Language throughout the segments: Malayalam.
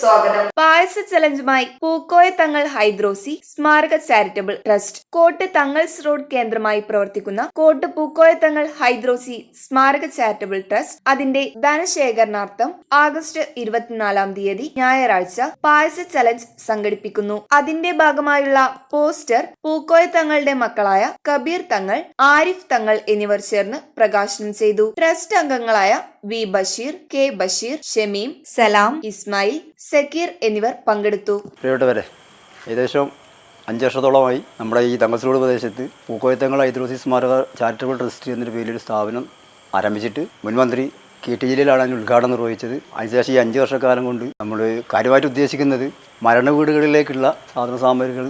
സ്വാഗതം. പായസ ചലഞ്ചുമായി പൂക്കോയ തങ്ങൾ ഹൈദ്രോസി സ്മാരക charitable trust Kot Thangals road കേന്ദ്രമായി പ്രവർത്തിക്കുന്ന കോട്ട് പൂക്കോയ തങ്ങൾ ഹൈദ്രോസി സ്മാരക ചാരിറ്റബിൾ ട്രസ്റ്റ് അതിന്റെ ധനശേഖരണാർത്ഥം ആഗസ്റ്റ് ഇരുപത്തിനാലാം തീയതി ഞായറാഴ്ച പായസ ചലഞ്ച് സംഘടിപ്പിക്കുന്നു. അതിന്റെ ഭാഗമായുള്ള പോസ്റ്റർ പൂക്കോയ തങ്ങളുടെ മക്കളായ കബീർ തങ്ങൾ ആരിഫ് തങ്ങൾ എന്നിവർ ചേർന്ന് പ്രകാശനം ചെയ്തു. ട്രസ്റ്റ് അംഗങ്ങളായ വി ബഷീർ കെ ബഷീർ ഷമീം സലാം ഇസ്മായിൽ സക്കീർ എന്നിവർ പങ്കെടുത്തു. പ്രിയപ്പെട്ടവരെ ഏകദേശം അഞ്ച് വർഷത്തോളമായി നമ്മുടെ ഈ തങ്കസരോട് പ്രദേശത്ത് പൂക്കോയത്തങ്ങൾ ഹൈദ്രോസി സ്മാരക ചാരിറ്റബിൾ ട്രസ്റ്റ് എന്നൊരു പേരിലൊരു സ്ഥാപനം ആരംഭിച്ചിട്ട് മുൻമന്ത്രി കെ ടി ജലീലാണ് അതിന് ഉദ്ഘാടനം നിർവഹിച്ചത്. അതിനുശേഷം ഈ അഞ്ച് വർഷക്കാലം കൊണ്ട് നമ്മൾ കാര്യമായിട്ട് ഉദ്ദേശിക്കുന്നത് മരണ വീടുകളിലേക്കുള്ള സാധന സാമഗ്രികൾ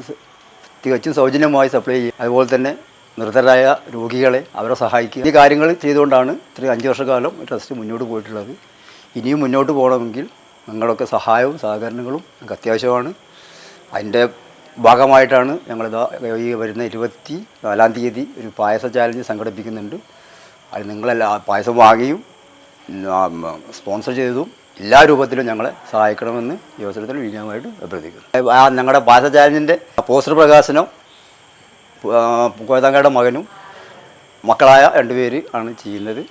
തികച്ചും സൗജന്യമായി സപ്ലൈ ചെയ്യും അതുപോലെ തന്നെ നിർദ്ധരായ രോഗികളെ അവരെ സഹായിക്കുക. ഈ കാര്യങ്ങൾ ചെയ്തുകൊണ്ടാണ് ഇത്രയും അഞ്ച് വർഷക്കാലം ട്രസ്റ്റ് മുന്നോട്ട് പോയിട്ടുള്ളത്. ഇനിയും മുന്നോട്ട് പോകണമെങ്കിൽ നിങ്ങളൊക്കെ സഹായവും സഹകരണങ്ങളും ഞങ്ങൾക്ക് അത്യാവശ്യമാണ്. അതിന്റെ ഭാഗമായിട്ടാണ് ഞങ്ങളിതാ ഈ വരുന്ന ഇരുപത്തി നാലാം തീയതി ഒരു പായസ ചാലഞ്ച് സംഘടിപ്പിക്കുന്നുണ്ട്. അത് നിങ്ങളെല്ലാ പായസം വാങ്ങിയും സ്പോൺസർ ചെയ്തതും എല്ലാ രൂപത്തിലും ഞങ്ങളെ സഹായിക്കണമെന്ന് ഈ അവസരത്തിൽ അഭ്യർത്ഥിക്കുന്നു. ആ ഞങ്ങളുടെ പായസ ചാലഞ്ചിന്റെ പോസ്റ്റർ പ്രകാശനം കോയതങ്ങയുടെ മകനും മക്കളായ രണ്ടുപേര് ആണ് ചെയ്യുന്നത്.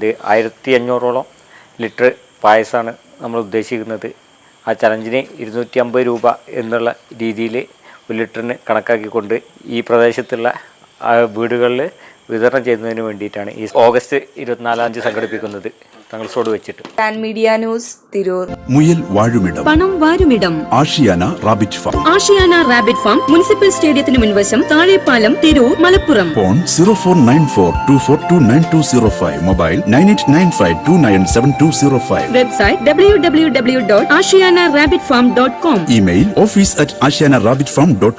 അത് ആയിരത്തി അഞ്ഞൂറോളം ലിറ്റർ പായസമാണ് നമ്മൾ ഉദ്ദേശിക്കുന്നത്. ആ ചലഞ്ചിന് ഇരുന്നൂറ്റി അമ്പത് രൂപ എന്നുള്ള രീതിയിൽ ഒരു ലിറ്ററിന് കണക്കാക്കിക്കൊണ്ട് ഈ പ്രദേശത്തുള്ള വീടുകളിൽ വിതരണം ചെയ്യുന്നതിന് വേണ്ടിയിട്ടാണ് ഈ ഓഗസ്റ്റ് ഇരുപത്തിനാലാം തീയതി സംഘടിപ്പിക്കുന്നത്. തങ്ങളോട് വെച്ചിട്ട്. Media news Tirur. മുയൽ വാഴുമിടം. പണം വാരുമിടം. Ashiana rabbit farm. Ashiana rabbit farm municipal സ്റ്റേഡിയത്തിന് മുൻവശം Thazhepalam Tirur Malappuram. Phone zero four nine four two four two nine two zero five. Mobile nine eight nine five two nine seven two zero five. Website W W W dot Ashiana rabbit farm dot com. Email office at Ashiana rabbit farm dot